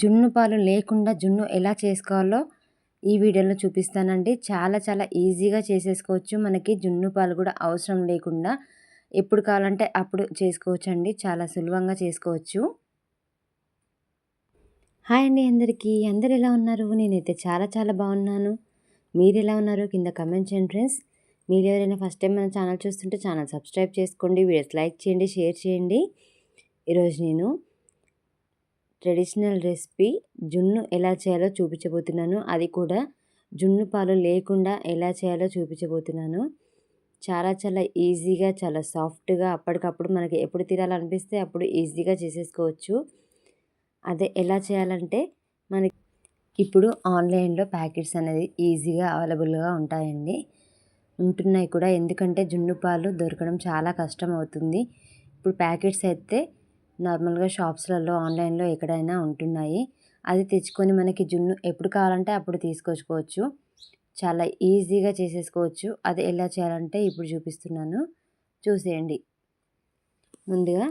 జున్ను పాలు లేకుండా జున్ను ఎలా చేసుకోవాలో ఈ వీడియోలో చూపిస్తానండి. చాలా చాలా ఈజీగా చేసేసుకోవచ్చు. మనకి జున్ను పాలు కూడా అవసరం లేకుండా ఎప్పుడు కావాలంటే అప్పుడు చేసుకోవచ్చు అండి చాలా సులభంగా చేసుకోవచ్చు. హాయ్ అండి అందరికీ. అందరు ఎలా ఉన్నారు? నేనైతే చాలా చాలా బాగున్నాను. మీరు ఎలా ఉన్నారు? కింద కమెంట్ చేయండి ఫ్రెండ్స్. మీరు ఎవరైనా ఫస్ట్ టైం మన ఛానల్ చూస్తుంటే ఛానల్ సబ్స్క్రైబ్ చేసుకోండి. వీడియోస్ లైక్ చేయండి షేర్ చేయండి. ఈరోజు నేను ట్రెడిషనల్ రెసిపీ జున్ను ఎలా చేయాలో చూపించబోతున్నాను. అది కూడా జున్ను పాలు లేకుండా ఎలా చేయాలో చూపించబోతున్నాను. చాలా చాలా ఈజీగా చాలా సాఫ్ట్గా అప్పటికప్పుడు మనకి ఎప్పుడు తినాలనిపిస్తే అప్పుడు ఈజీగా చేసేసుకోవచ్చు. అదే ఎలా చేయాలంటే మనకి ఇప్పుడు ఆన్లైన్లో ప్యాకెట్స్ అనేది ఈజీగా అవైలబుల్గా ఉంటాయండి. ఉంటున్నాయి కూడా. ఎందుకంటే జున్ను పాలు దొరకడం చాలా కష్టం అవుతుంది ఇప్పుడు ప్యాకెట్స్ అయితే నార్మల్గా షాప్స్లలో ఆన్లైన్లో ఎక్కడైనా ఉంటున్నాయి. అది తెచ్చుకొని మనకి జున్ను ఎప్పుడు కావాలంటే అప్పుడు తీసుకొచ్చుకోవచ్చు. చాలా ఈజీగా చేసేసుకోవచ్చు. అది ఎలా చేయాలంటే ఇప్పుడు చూపిస్తున్నాను. చూసేయండి. ముందుగా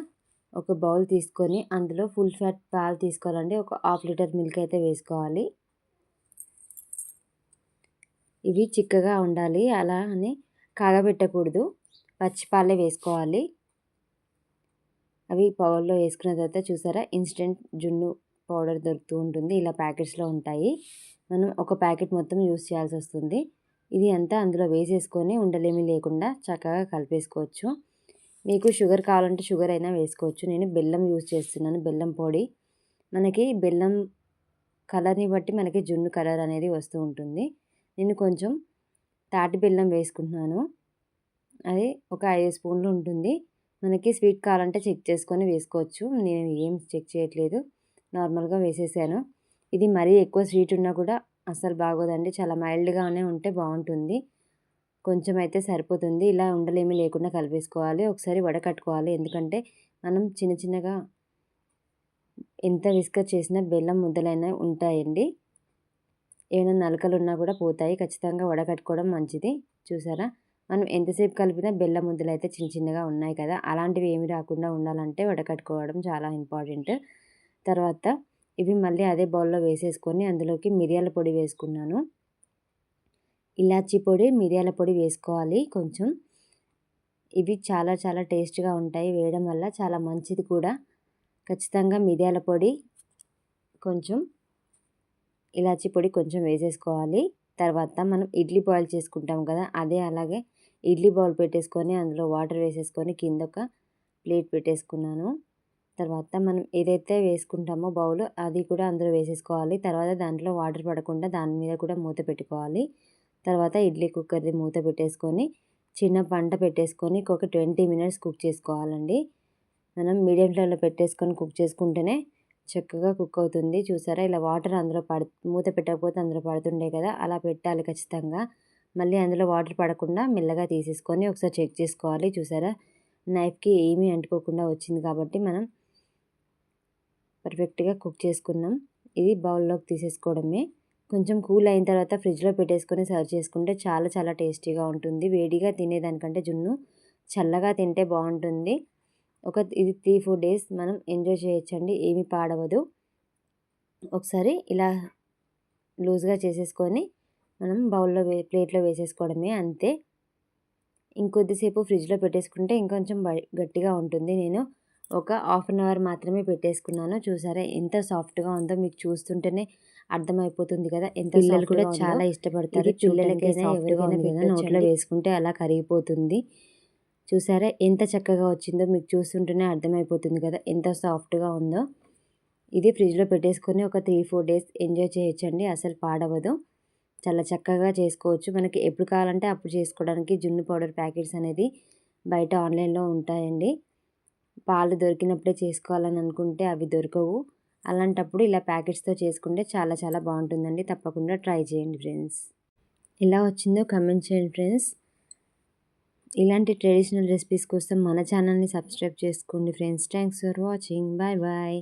ఒక బౌల్ తీసుకొని అందులో ఫుల్ ఫ్యాట్ పాలు తీసుకోవాలండి. ఒక హాఫ్ లీటర్ మిల్క్ అయితే వేసుకోవాలి. ఇవి చిక్కగా ఉండాలి. అలా అని కాగబెట్టకూడదు. పచ్చిపాలే వేసుకోవాలి. అవి పవర్లో వేసుకున్న తర్వాత చూసారా? ఇన్స్టెంట్ జున్ను పౌడర్ దొరుకుతూ ఉంటుంది. ఇలా ప్యాకెట్స్లో ఉంటాయి. మనం ఒక ప్యాకెట్ మొత్తం యూస్ చేయాల్సి వస్తుంది. ఇది అంతా అందులో వేసేసుకొని ఉండలేమి లేకుండా చక్కగా కలిపేసుకోవచ్చు. మీకు షుగర్ కావాలంటే షుగర్ అయినా వేసుకోవచ్చు. నేను బెల్లం యూస్ చేస్తున్నాను. బెల్లం పొడి. మనకి బెల్లం కలర్ని బట్టి మనకి జున్ను కలర్ అనేది వస్తూ ఉంటుంది. నేను కొంచెం తాటి బెల్లం వేసుకుంటున్నాను. అది ఒక ఐదు స్పూన్లు ఉంటుంది. మనకి స్వీట్ కావాలంటే చెక్ చేసుకొని వేసుకోవచ్చు. నేను ఏం చెక్ చేయట్లేదు. నార్మల్గా వేసేసాను. ఇది మరీ ఎక్కువ స్వీట్ ఉన్నా కూడా అస్సలు బాగోదండి. చాలా మైల్డ్గానే ఉంటే బాగుంటుంది. కొంచెం అయితే సరిపోతుంది. ఇలా ఉండలేమి లేకుండా కలిపేసుకోవాలి. ఒకసారి వడకట్టుకోవాలి ఎందుకంటే మనం చిన్న చిన్నగా ఎంత విస్కర్ చేసినా బెల్లం ముద్దలైనా ఉంటాయండి. ఏమైనా నలకలు ఉన్నా కూడా పోతాయి. ఖచ్చితంగా వడకట్టుకోవడం మంచిది. చూసారా? మనం ఎంతసేపు కలిపినా బెల్లం ముద్దలు అయితే చిన్న చిన్నగా ఉన్నాయి కదా అలాంటివి ఏమి రాకుండా ఉండాలంటే వడకట్టుకోవడం చాలా ఇంపార్టెంట్. తర్వాత ఇవి మళ్ళీ అదే బౌల్లో వేసేసుకొని అందులోకి మిరియాల పొడి వేసుకున్నాను. ఇలాచీ పొడి మిరియాల పొడి వేసుకోవాలి కొంచెం. ఇవి చాలా చాలా టేస్ట్గా ఉంటాయి వేయడం వల్ల చాలా మంచిది కూడా. ఖచ్చితంగా మిరియాల పొడి కొంచెం ఇలాచీ పొడి కొంచెం వేసేసుకోవాలి. తర్వాత మనం ఇడ్లీ బాయిల్ చేసుకుంటాం కదా అదే అలాగే ఇడ్లీ బౌల్ పెట్టేసుకొని అందులో వాటర్ వేసేసుకొని కింద ఒక ప్లేట్ పెట్టేసుకున్నాను. తర్వాత మనం ఏదైతే వేసుకుంటామో బౌల్ అది కూడా అందులో వేసేసుకోవాలి. తర్వాత దాంట్లో వాటర్ పడకుండా దాని మీద కూడా మూత పెట్టుకోవాలి. తర్వాత ఇడ్లీ కుక్కర్ది మూత పెట్టేసుకొని చిన్న పంట పెట్టేసుకొని ఒక ట్వంటీ మినిట్స్ కుక్ చేసుకోవాలండి. మనం మీడియం ఫ్లేమ్లో పెట్టేసుకొని కుక్ చేసుకుంటేనే చక్కగా కుక్ అవుతుంది. చూసారా ఇలా వాటర్ అందులో పడ మూత పెట్టకపోతే అందులో పడుతుండే కదా అలా పెట్టాలి ఖచ్చితంగా. మళ్ళీ అందులో వాటర్ పడకుండా మెల్లగా తీసేసుకొని ఒకసారి చెక్ చేసుకోవాలి. చూసారా? నైఫ్కి ఏమీ అంటుకోకుండా వచ్చింది కాబట్టి మనం పర్ఫెక్ట్గా కుక్ చేసుకున్నాం. ఇది బౌల్లోకి తీసేసుకోవడమే. కొంచెం కూల్ అయిన తర్వాత ఫ్రిడ్జ్లో పెట్టేసుకొని సర్వ్ చేసుకుంటే చాలా చాలా టేస్టీగా ఉంటుంది. వేడిగా తినేదానికంటే జున్ను చల్లగా తింటే బాగుంటుంది. ఒక ఇది త్రీ ఫోర్ డేస్ మనం ఎంజాయ్ చేయొచ్చండి. ఏమి పాడవదు. ఒకసారి ఇలా లూజ్గా చేసేసుకొని మనం బౌల్లో వే ప్లేట్లో వేసేసుకోవడమే అంతే. ఇంకొద్దిసేపు ఫ్రిడ్జ్లో పెట్టేసుకుంటే ఇంకొంచెం గట్టిగా ఉంటుంది. నేను ఒక హాఫ్ అన్ అవర్ మాత్రమే పెట్టేసుకున్నాను. చూసారా ఎంత సాఫ్ట్గా ఉందో మీకు చూస్తుంటేనే అర్థమైపోతుంది కదా. ఎంత పిల్లలు కూడా చాలా ఇష్టపడతారు. పిల్లలకైనా ఎవరికైనా నోట్లో వేసుకుంటే అలా కరిగిపోతుంది. చూసారా ఎంత చక్కగా వచ్చిందో మీకు చూస్తుంటేనే అర్థమైపోతుంది కదా. ఎంత సాఫ్ట్గా ఉందో. ఇది ఫ్రిడ్జ్లో పెట్టేసుకొని ఒక త్రీ ఫోర్ డేస్ ఎంజాయ్ చేయొచ్చండి. అసలు పాడవదు. చాలా చక్కగా చేసుకోవచ్చు. మనకి ఎప్పుడు కావాలంటే అప్పుడు చేసుకోవడానికి జున్ను పౌడర్ ప్యాకెట్స్ అనేది బయట ఆన్లైన్లో ఉంటాయండి. పాలు దొరికినప్పుడే చేసుకోవాలని అనుకుంటే అవి దొరకవు. అలాంటప్పుడు ఇలా ప్యాకెట్స్తో చేసుకుంటే చాలా చాలా బాగుంటుందండి. తప్పకుండా ట్రై చేయండి ఫ్రెండ్స్. ఎలా వచ్చిందో కమెంట్ చేయండి ఫ్రెండ్స్. ఇలాంటి ట్రెడిషనల్ రెసిపీస్ కోసం మన ఛానల్ని సబ్స్క్రైబ్ చేసుకోండి friends. Thanks for watching. Bye bye.